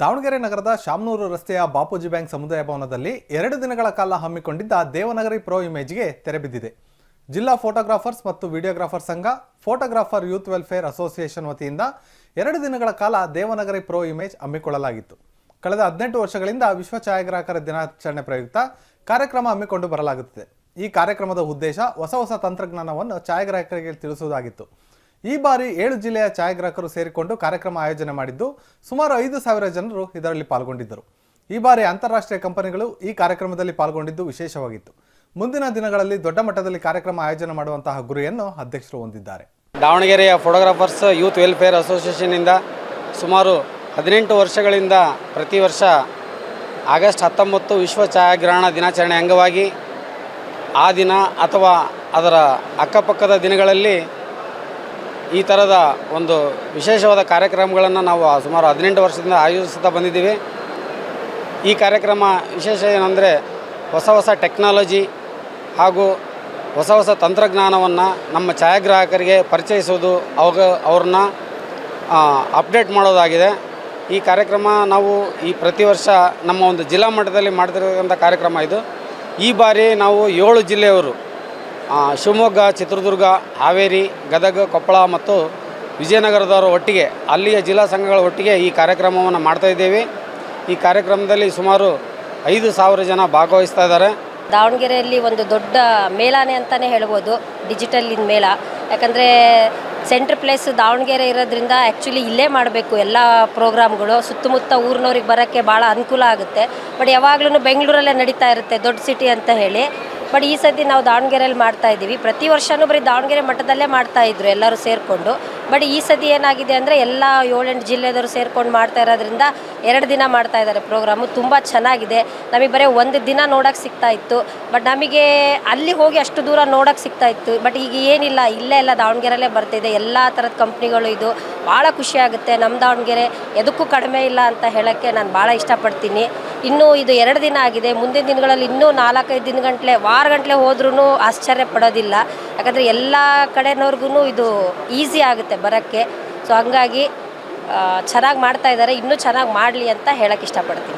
ದಾವಣಗೆರೆ ನಗರದ ಶಾಮನೂರು ರಸ್ತೆಯ ಬಾಪೂಜಿ ಬ್ಯಾಂಕ್ ಸಮುದಾಯ ಭವನದಲ್ಲಿ ಎರಡು ದಿನಗಳ ಕಾಲ ಹಮ್ಮಿಕೊಂಡಿದ್ದ ದೇವನಗರಿ ಪ್ರೋ ಇಮೇಜ್ಗೆ ತೆರೆಬಿದ್ದಿದೆ ಜಿಲ್ಲಾ ಫೋಟೋಗ್ರಾಫರ್ಸ್ ಮತ್ತು ವಿಡಿಯೋಗ್ರಾಫರ್ ಸಂಘ, ಫೋಟೋಗ್ರಾಫರ್ ಯೂತ್ ವೆಲ್ಫೇರ್ ಅಸೋಸಿಯೇಷನ್ ವತಿಯಿಂದ ಎರಡು ದಿನಗಳ ಕಾಲ ದೇವನಗರಿ ಪ್ರೋ ಇಮೇಜ್ ಹಮ್ಮಿಕೊಳ್ಳಲಾಗಿತ್ತು. ಕಳೆದ ಹದಿನೆಂಟು ವರ್ಷಗಳಿಂದ ವಿಶ್ವ ಛಾಯಾಗ್ರಾಹಕರ ದಿನಾಚರಣೆ ಪ್ರಯುಕ್ತ ಕಾರ್ಯಕ್ರಮ ಹಮ್ಮಿಕೊಂಡು ಬರಲಾಗುತ್ತಿದೆ. ಈ ಕಾರ್ಯಕ್ರಮದ ಉದ್ದೇಶ ಹೊಸ ಹೊಸ ತಂತ್ರಜ್ಞಾನವನ್ನು ಛಾಯಾಗ್ರಾಹಕರಿಗೆ ತಿಳಿಸುವುದಾಗಿತ್ತು. ಈ ಬಾರಿ ಏಳು ಜಿಲ್ಲೆಯ ಛಾಯಾಗ್ರಾಹಕರು ಸೇರಿಕೊಂಡು ಕಾರ್ಯಕ್ರಮ ಆಯೋಜನೆ ಮಾಡಿದ್ದು ಸುಮಾರು ಐದು ಸಾವಿರ ಜನರು ಇದರಲ್ಲಿ ಪಾಲ್ಗೊಂಡಿದ್ದರು. ಈ ಬಾರಿ ಅಂತಾರಾಷ್ಟ್ರೀಯ ಕಂಪನಿಗಳು ಈ ಕಾರ್ಯಕ್ರಮದಲ್ಲಿ ಪಾಲ್ಗೊಂಡಿದ್ದು ವಿಶೇಷವಾಗಿತ್ತು. ಮುಂದಿನ ದಿನಗಳಲ್ಲಿ ದೊಡ್ಡ ಮಟ್ಟದಲ್ಲಿ ಕಾರ್ಯಕ್ರಮ ಆಯೋಜನೆ ಮಾಡುವಂತಹ ಗುರಿಯನ್ನು ಅಧ್ಯಕ್ಷರು ಹೊಂದಿದ್ದಾರೆ. ದಾವಣಗೆರೆಯ ಫೋಟೋಗ್ರಾಫರ್ಸ್ ಯೂತ್ ವೆಲ್ಫೇರ್ ಅಸೋಸಿಯೇಷನ್ನಿಂದ ಸುಮಾರು ಹದಿನೆಂಟು ವರ್ಷಗಳಿಂದ ಪ್ರತಿ ವರ್ಷ ಆಗಸ್ಟ್ ಹತ್ತೊಂಬತ್ತು ವಿಶ್ವ ಛಾಯಾಗ್ರಹಣ ದಿನಾಚರಣೆ ಅಂಗವಾಗಿ ಆ ದಿನ ಅಥವಾ ಅದರ ಅಕ್ಕಪಕ್ಕದ ದಿನಗಳಲ್ಲಿ ಈ ಥರದ ಒಂದು ವಿಶೇಷವಾದ ಕಾರ್ಯಕ್ರಮಗಳನ್ನು ನಾವು ಸುಮಾರು ಹದಿನೆಂಟು ವರ್ಷದಿಂದ ಆಯೋಜಿಸುತ್ತಾ ಬಂದಿದ್ದೀವಿ. ಈ ಕಾರ್ಯಕ್ರಮ ವಿಶೇಷ ಏನಂದರೆ ಹೊಸ ಹೊಸ ಟೆಕ್ನಾಲಜಿ ಹಾಗೂ ಹೊಸ ಹೊಸ ತಂತ್ರಜ್ಞಾನವನ್ನು ನಮ್ಮ ಛಾಯಾಗ್ರಾಹಕರಿಗೆ ಪರಿಚಯಿಸೋದು ಅವಾಗ ಅವ್ರನ್ನ ಅಪ್ಡೇಟ್ ಮಾಡೋದಾಗಿದೆ. ಈ ಕಾರ್ಯಕ್ರಮ ನಾವು ಈ ಪ್ರತಿ ವರ್ಷ ನಮ್ಮ ಒಂದು ಜಿಲ್ಲಾ ಮಟ್ಟದಲ್ಲಿ ಮಾಡ್ತಿರ್ತಕ್ಕಂಥ ಕಾರ್ಯಕ್ರಮ ಇದು. ಈ ಬಾರಿ ನಾವು ಏಳು ಜಿಲ್ಲೆಯವರು ಶಿವಮೊಗ್ಗ, ಚಿತ್ರದುರ್ಗ, ಹಾವೇರಿ, ಗದಗ, ಕೊಪ್ಪಳ ಮತ್ತು ವಿಜಯನಗರದವರ ಒಟ್ಟಿಗೆ, ಅಲ್ಲಿಯ ಜಿಲ್ಲಾ ಸಂಘಗಳ ಒಟ್ಟಿಗೆ ಈ ಕಾರ್ಯಕ್ರಮವನ್ನು ಮಾಡ್ತಾ ಇದ್ದೇವೆ. ಈ ಕಾರ್ಯಕ್ರಮದಲ್ಲಿ ಸುಮಾರು ಐದು ಸಾವಿರ ಜನ ಭಾಗವಹಿಸ್ತಾ ಇದ್ದಾರೆ. ದಾವಣಗೆರೆಯಲ್ಲಿ ಒಂದು ದೊಡ್ಡ ಮೇಳಾನೆ ಅಂತಲೇ ಹೇಳ್ಬೋದು ಡಿಜಿಟಲ್ ಮೇಳ. ಯಾಕಂದರೆ ಸೆಂಟ್ರ್ ಪ್ಲೇಸ್ ದಾವಣಗೆರೆ ಇರೋದ್ರಿಂದ ಆ್ಯಕ್ಚುಲಿ ಇಲ್ಲೇ ಮಾಡಬೇಕು ಎಲ್ಲ ಪ್ರೋಗ್ರಾಮ್ಗಳು ಸುತ್ತಮುತ್ತ ಊರಿನವ್ರಿಗೆ ಬರೋಕ್ಕೆ ಭಾಳ ಅನುಕೂಲ ಆಗುತ್ತೆ. ಬಟ್ ಯಾವಾಗಲೂ ಬೆಂಗಳೂರಲ್ಲೇ ನಡೀತಾ ಇರುತ್ತೆ ದೊಡ್ಡ ಸಿಟಿ ಅಂತ ಹೇಳಿ. ಬಟ್ ಈ ಸತಿ ನಾವು ದಾವಣಗೆರೆಯಲ್ಲಿ ಮಾಡ್ತಾ ಇದ್ದೀವಿ. ಪ್ರತಿ ವರ್ಷವೂ ಬರೀ ದಾವಣಗೆರೆ ಮಟ್ಟದಲ್ಲೇ ಮಾಡ್ತಾ ಇದ್ರು ಎಲ್ಲರೂ ಸೇರಿಕೊಂಡು. ಬಟ್ ಈ ಸತಿ ಏನಾಗಿದೆ ಅಂದರೆ ಎಲ್ಲ ಏಳೆಂಟು ಜಿಲ್ಲೆದವರು ಸೇರ್ಕೊಂಡು ಮಾಡ್ತಾ ಇರೋದ್ರಿಂದ ಎರಡು ದಿನ ಮಾಡ್ತಾ ಇದ್ದಾರೆ ಪ್ರೋಗ್ರಾಮು. ತುಂಬ ಚೆನ್ನಾಗಿದೆ. ನಮಗೆ ಬರೀ ಒಂದು ದಿನ ನೋಡೋಕ್ಕೆ ಸಿಗ್ತಾ ಇತ್ತು. ಬಟ್ ನಮಗೆ ಅಲ್ಲಿ ಹೋಗಿ ಅಷ್ಟು ದೂರ ನೋಡೋಕ್ಕೆ ಸಿಗ್ತಾ ಇತ್ತು. ಬಟ್ ಈಗ ಏನಿಲ್ಲ, ಇಲ್ಲೇ ಎಲ್ಲ ದಾವಣಗೆರೆಲ್ಲೇ ಬರ್ತಿದೆ. ಎಲ್ಲ ಥರದ ಕಂಪ್ನಿಗಳು ಇದು. ಭಾಳ ಖುಷಿ ಆಗುತ್ತೆ. ನಮ್ಮ ದಾವಣಗೆರೆ, ಎದಕ್ಕೂ ಕಡಿಮೆ ಇಲ್ಲ ಅಂತ ಹೇಳೋಕ್ಕೆ ನಾನು ಭಾಳ ಇಷ್ಟಪಡ್ತೀನಿ. ಇನ್ನೂ ಇದು ಎರಡು ದಿನ ಆಗಿದೆ. ಮುಂದಿನ ದಿನಗಳಲ್ಲಿ ಇನ್ನೂ ನಾಲ್ಕೈದು ದಿನ ಗಂಟಲೆ ವಾರ ಗಂಟಲೆ ಹೋದ್ರೂ ಆಶ್ಚರ್ಯ ಪಡೋದಿಲ್ಲ. ಯಾಕಂದರೆ ಎಲ್ಲ ಕಡೆನವ್ರಿಗೂ ಇದು ಈಸಿ ಆಗುತ್ತೆ ಬರೋಕ್ಕೆ. ಸೊ ಹಂಗಾಗಿ ಚೆನ್ನಾಗಿ ಮಾಡ್ತಾ ಇದ್ದಾರೆ. ಇನ್ನೂ ಚೆನ್ನಾಗಿ ಮಾಡಲಿ ಅಂತ ಹೇಳಕ್ಕೆ ಇಷ್ಟಪಡ್ತೀನಿ.